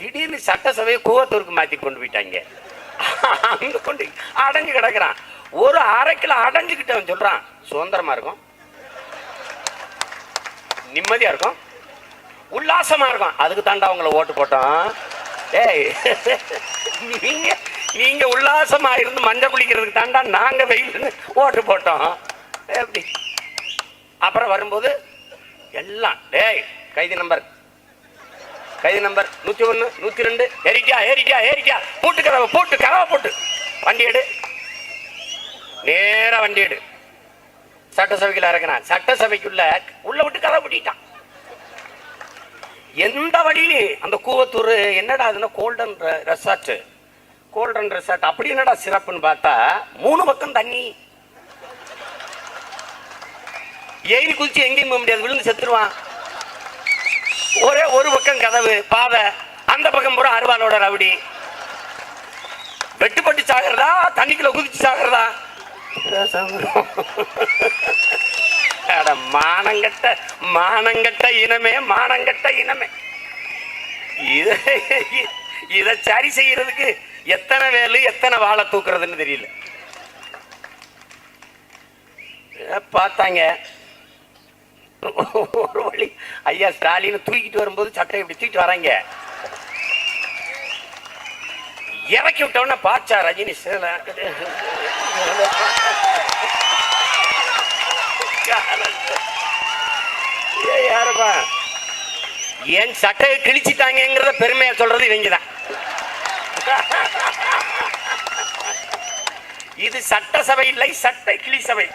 திடீர்னு சட்டசபையை கூவத்தூருக்கு மாத்தி கொண்டு போயிட்டாங்க. அங்கே கொண்டு அடைஞ்சு கிடக்குறான். ஒரு அரை கிலோ அடைஞ்சுக்கிட்டவன் சொல்றான் சுதந்திரமா இருக்கும். நிம்மதியா இருக்கும். உல்லாசமா இருக்கும். அதுக்கு தாண்டா அவங்கள ஓட்டு போட்டோம். ஏய் நீங்க நீங்க உல்லாசமா இருந்து மஞ்சள் குளிக்கிறதுக்கு தாண்டா நாங்க வெயில் ஓட்டு போட்டோம். எப்படி அப்புறம் வரும்போது எல்லாம் டேய் கைதி நம்பர் கைது நம்பர் நூத்தி ஒன்னு நூத்தி ரெண்டு. ஏறிக்கா ஏறிக்கா ஏறிக்கா போட்டு கதவை போட்டு கதவை போட்டு. வண்டி எடு. நேரா வண்டி எடு. சட்டசபைக்குள்ள இறங்கினான். சட்டசபைக்குள்ள உள்ள விட்டு கதவை பூட்டிட்டான். எந்த வழியிலையும் அந்த கூவத்தூர் என்னடா அதுன்னா கோல்டன் ரெசார்ட்? Golden resort. அப்படி என்னடா சிறப்புன்னு பார்த்தா மூணு பக்கம் தண்ணி. ஏறி குதிச்சு எங்கேயும் போக முடியாது. விழுந்து செத்துருவான். ஒரே ஒரு பக்கம் கதவு பாதை அந்த பக்கம் பூரா அருவாளோட ரவுடி. வெட்டுப்பட்டு சாகிறதா தண்ணிக்குள்ள குதிச்சு சாகிறதா? மானங்கட்ட மானங்கட்ட இனமே மானங்கட்ட இனமே. இத இதை சரி செய்யறதுக்கு எத்தனை வேலு எத்தனை வாழை தூக்குறதுன்னு தெரியல. பார்த்தாங்க. ஒரு வழி ஐயா ஸ்டாலின் தூக்கிட்டு வரும்போது சட்டையை இப்படி தூக்கிட்டு வராங்க. இறக்கி விட்டவன பாச்சா ரஜினி சில ஏய், யாருப்பா? என் சட்டையை கிழிச்சிட்டாங்கிறத பெருமையா சொல்றது இவங்க தான் இது சட்டசபை இல்லை சட்டை கிளி சபை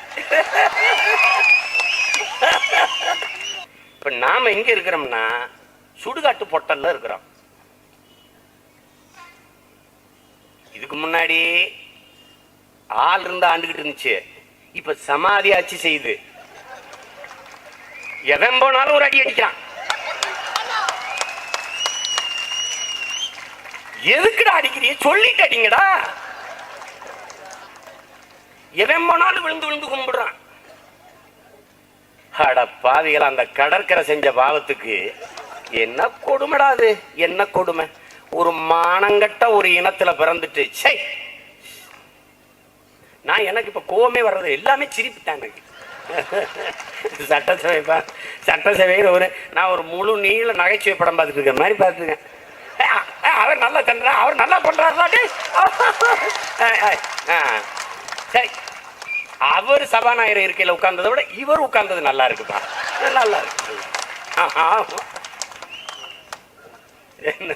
இப்ப நாம எங்க இருக்கிறோம்னா சுடுகாட்டு பொட்டல்ல இருக்கிறோம். இதுக்கு முன்னாடி ஆள் இருந்து ஆண்டுகிட்டு இருந்துச்சு. இப்ப சமாதி ஆட்சி செய்யுது. எவன் போனாலும் ஒரு அடி அடிக்கிறான். எதுக்குடா அடிக்கிறிய? சொல்லிட்டு அடிங்கடா. எவன் போனாலும் விழுந்து விழுந்து கும்பிடுறான். அட பாவிகள் அந்த கடற்கரை செஞ்ச பாவத்துக்கு என்ன கொடுமைடா அது? என்ன கொடுமை? ஒரு மானங்கட்ட ஒரு இனத்துல பிறந்துட்டு சை நான் எனக்கு இப்ப கோவமே வர்றது எல்லாமே சிரிப்புட்டான் எனக்கு. சட்டசபை பா சட்டசபையில் ஒரு நான் ஒரு முழு நீள நகைச்சுவை படம் பார்த்துட்டு இருக்கிற மாதிரி பார்த்துருக்கேன். அவர் நல்லா தண்டா அவர் நல்லா பண்றாரு சரி. அவர் சபாநாயகர் இருக்கையில் உட்கார்ந்ததை விட இவர் உட்கார்ந்தது நல்லா இருக்குப்பா. நல்லா இருக்கு. ஆஹா. என்ன?